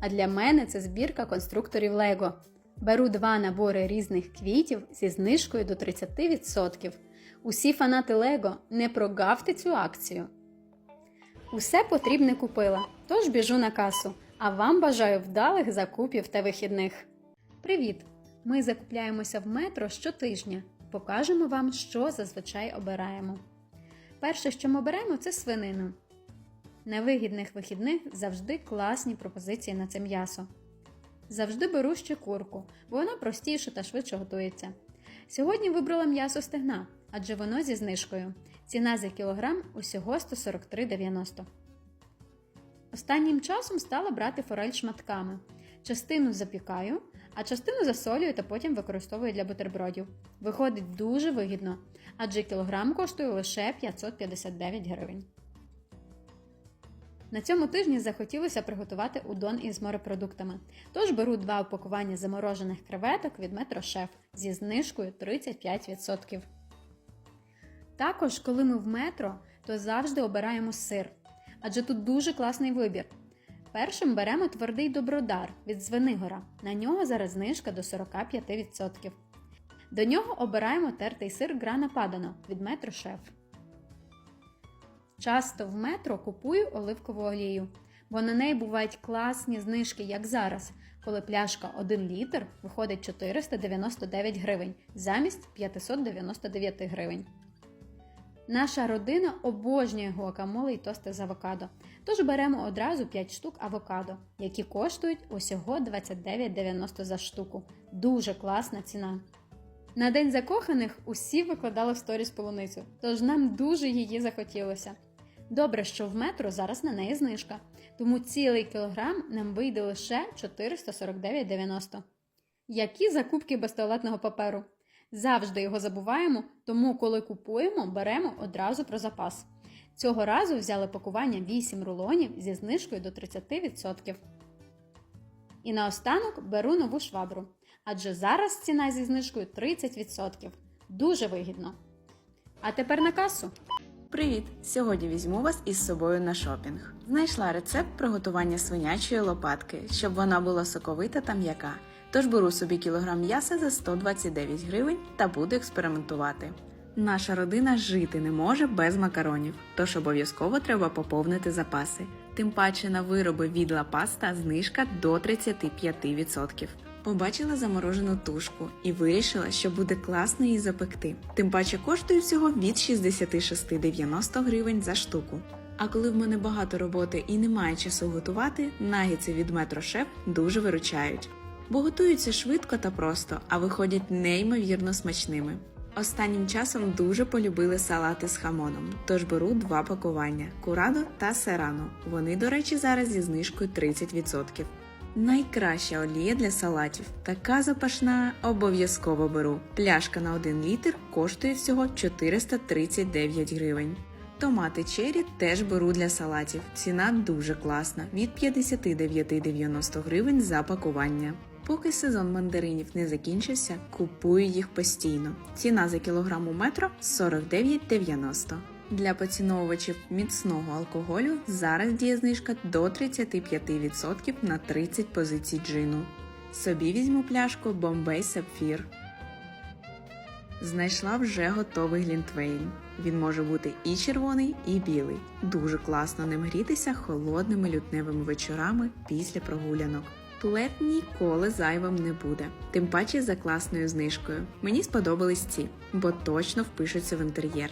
А для мене це збірка конструкторів Лего. Беру два набори різних квітів зі знижкою до 30%. Усі фанати Лего не прогавте цю акцію. Усе потрібне купила, тож біжу на касу, а вам бажаю вдалих закупів та вихідних. Привіт! Ми закупляємося в метро щотижня. Покажемо вам, що зазвичай обираємо. Перше, що ми беремо, це свинину. На вигідних вихідних завжди класні пропозиції на це м'ясо. Завжди беру ще курку, бо воно простіше та швидше готується. Сьогодні вибрала м'ясо стегна, адже воно зі знижкою. Ціна за кілограм усього 143,90. Останнім часом стала брати форель шматками. Частину запікаю, а частину засолюю та потім використовую для бутербродів. Виходить дуже вигідно, адже кілограм коштує лише 559 гривень. На цьому тижні захотілося приготувати удон із морепродуктами. Тож беру два упакування заморожених креветок від Метро Шеф зі знижкою 35%. Також, коли ми в метро, то завжди обираємо сир, адже тут дуже класний вибір. Першим беремо твердий добродар від Звенигора. На нього зараз знижка до 45%. До нього обираємо тертий сир Грана Падано від Метро Шеф. Часто в метро купую оливкову олію, бо на неї бувають класні знижки, як зараз, коли пляшка 1 літр виходить 499 гривень замість 599 гривень. Наша родина обожнює гуакамоле і тости з авокадо, тож беремо одразу 5 штук авокадо, які коштують усього 29,90 за штуку. Дуже класна ціна. На день закоханих усі викладали в сторіс полуницю, тож нам дуже її захотілося. Добре, що в метро зараз на неї знижка, тому цілий кілограм нам вийде лише 449,90. Які закупки без туалетного паперу? Завжди його забуваємо, тому коли купуємо, беремо одразу про запас. Цього разу взяли пакування 8 рулонів зі знижкою до 30%. І наостанок беру нову швабру, адже зараз ціна зі знижкою 30%. Дуже вигідно. А тепер на касу. Привіт! Сьогодні візьму вас із собою на шопінг. Знайшла рецепт приготування свинячої лопатки, щоб вона була соковита та м'яка. Тож беру собі кілограм м'яса за 129 гривень та буду експериментувати. Наша родина жити не може без макаронів, тож обов'язково треба поповнити запаси. Тим паче на вироби від Ла Паста знижка до 35%. Побачила заморожену тушку і вирішила, що буде класно її запекти. Тим паче коштує всього від 66,90 гривень за штуку. А коли в мене багато роботи і немає часу готувати, нагіці від Метро Шеф дуже виручають. Бо готуються швидко та просто, а виходять неймовірно смачними. Останнім часом дуже полюбили салати з хамоном, тож беру два пакування курадо та серано. Вони, до речі, зараз зі знижкою 30%. Найкраща олія для салатів. Така запашна обов'язково беру. Пляшка на 1 літр коштує всього 439 гривень. Томати чері теж беру для салатів. Ціна дуже класна від 59,90 гривень за пакування. Поки сезон мандаринів не закінчився, купую їх постійно. Ціна за кілограм у метро 49,90. Для поціновувачів міцного алкоголю зараз діє знижка до 35% на 30 позицій джину. Собі візьму пляшку Bombay Sapphire. Знайшла вже готовий глінтвейн. Він може бути і червоний, і білий. Дуже класно ним грітися холодними лютневими вечорами після прогулянок. Плед ніколи зайвим не буде, тим паче за класною знижкою. Мені сподобались ці, бо точно впишуться в інтер'єр.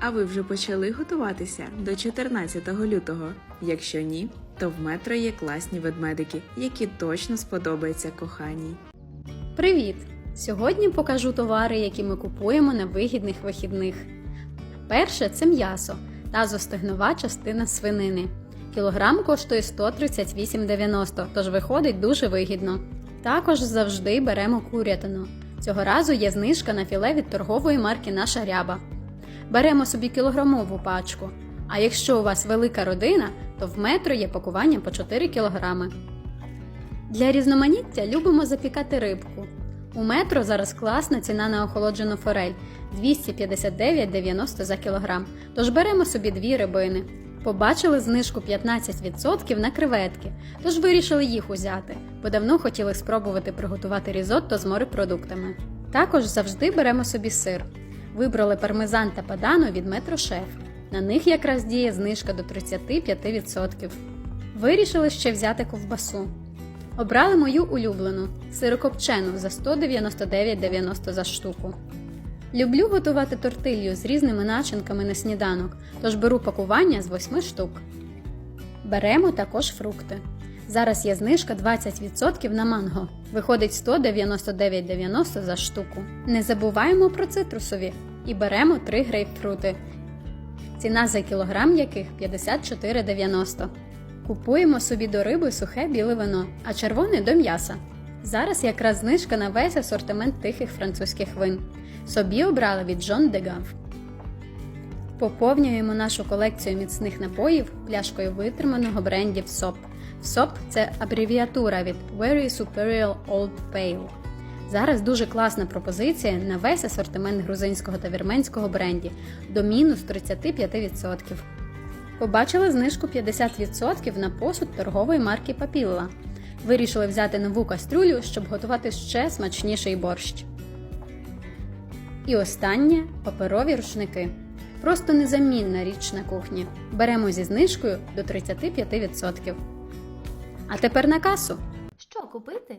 А ви вже почали готуватися до 14 лютого? Якщо ні, то в метро є класні ведмедики, які точно сподобаються коханій. Привіт! Сьогодні покажу товари, які ми купуємо на вигідних вихідних. Перше це м'ясо та зостигнова частина свинини. Кілограм коштує 138,90, тож виходить дуже вигідно. Також завжди беремо курятину. Цього разу є знижка на філе від торгової марки Наша ряба. Беремо собі кілограмову пачку. А якщо у вас велика родина, то в метро є пакування по 4 кілограми. Для різноманіття любимо запікати рибку. У метро зараз класна ціна на охолоджену форель 259,90 за кілограм. Тож беремо собі дві рибини. Побачили знижку 15% на креветки, тож вирішили їх узяти, бо давно хотіли спробувати приготувати різотто з морепродуктами. Також завжди беремо собі сир. Вибрали пармезан та падано від Метро Шеф. На них якраз діє знижка до 35%. Вирішили ще взяти ковбасу. Обрали мою улюблену сирокопчену за 199,90 за штуку. Люблю готувати тортилью з різними начинками на сніданок, тож беру пакування з 8 штук. Беремо також фрукти. Зараз є знижка 20% на манго. Виходить 199,90 за штуку. Не забуваємо про цитрусові і беремо 3 грейпфрути. Ціна за кілограм яких 54,90. Купуємо собі до риби сухе біле вино, а червоне до м'яса. Зараз якраз знижка на весь асортимент тихих французьких вин. Собі обрали від de Gave. Поповнюємо нашу колекцію міцних напоїв пляшкою витриманого брендів СОП. СОП це абревіатура від Very Superior Old Pale. Зараз дуже класна пропозиція на весь асортимент грузинського та вірменського бренді до мінус 35%. Побачили знижку 50% на посуд торгової марки Papilla. Вирішили взяти нову кастрюлю, щоб готувати ще смачніший борщ. І останнє паперові рушники. Просто незамінна річ на кухні. Беремо зі знижкою до 35%. А тепер на касу. Що купити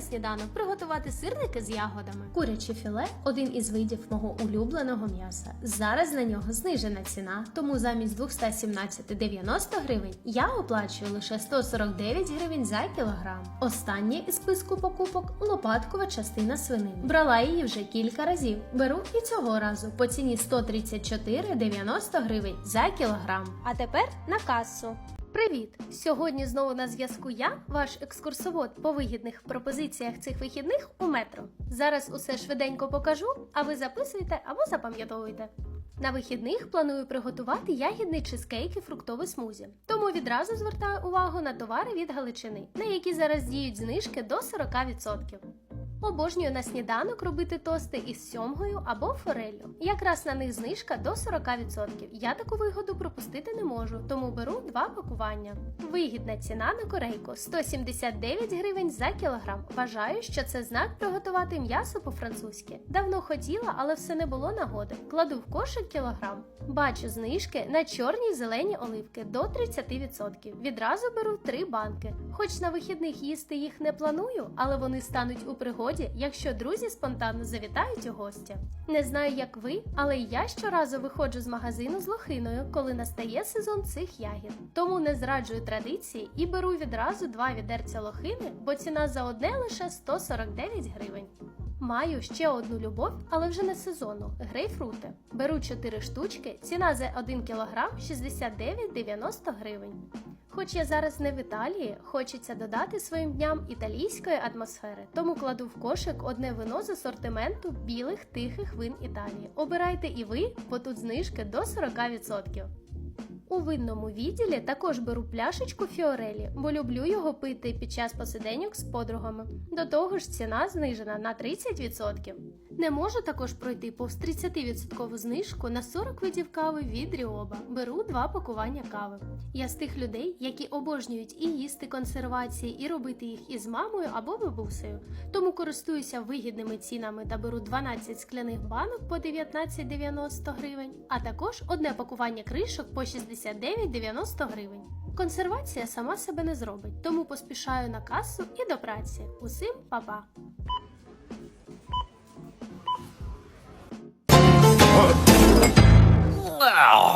сніданок приготувати сирники з ягодами. Куряче філе один із видів мого улюбленого м'яса. Зараз на нього знижена ціна, тому замість 217,90 гривень я оплачую лише 149 гривень за кілограм. Останнє із списку покупок лопаткова частина свинини. Брала її вже кілька разів. Беру і цього разу по ціні 134,90 гривень за кілограм. А тепер на касу. Привіт! Сьогодні знову на зв'язку я, ваш екскурсовод по вигідних пропозиціях цих вихідних у метро. Зараз усе швиденько покажу, а ви записуйте або запам'ятовуйте. На вихідних планую приготувати ягідний чизкейк і фруктовий смузі. Тому відразу звертаю увагу на товари від Галичини, на які зараз діють знижки до 40%. Обожнюю на сніданок робити тости із сьомгою або фореллю. Якраз на них знижка до 40%. Я таку вигоду пропустити не можу, тому беру два пакування. Вигідна ціна на корейку 179 гривень за кілограм. Вважаю, що це знак приготувати м'ясо по-французьки. Давно хотіла, але все не було нагоди. Кладу в кошик кілограм. Бачу знижки на чорні зелені оливки до 30%. Відразу беру три банки. Хоч на вихідних їсти їх не планую, але вони стануть у пригоді, якщо друзі спонтанно завітають у гості. Не знаю, як ви, але я щоразу виходжу з магазину з лохиною, коли настає сезон цих ягід. Тому не зраджую традиції і беру відразу два відерця лохини, бо ціна за одне лише 149 гривень. Маю ще одну любов, але вже не сезонну грейпфрути. Беру 4 штучки, ціна за 1 кг 69,90 гривень. Хоч я зараз не в Італії, хочеться додати своїм дням італійської атмосфери, тому кладу в кошик одне вино з асортименту білих тихих вин Італії. Обирайте і ви, бо тут знижки до 40%. У винному відділі також беру пляшечку фіорелі, бо люблю його пити під час посиденьок з подругами. До того ж, ціна знижена на 30%. Не можу також пройти повз 30% знижку на 40 видів кави від Ріоба. Беру два пакування кави. Я з тих людей, які обожнюють і їсти консервації, і робити їх із мамою або бабусею. Тому користуюся вигідними цінами та беру 12 скляних банок по 19,90 гривень, а також одне пакування кришок по 79,90 гривень. Консервація сама себе не зробить, тому поспішаю на касу і до праці. Усім па-па! Wow.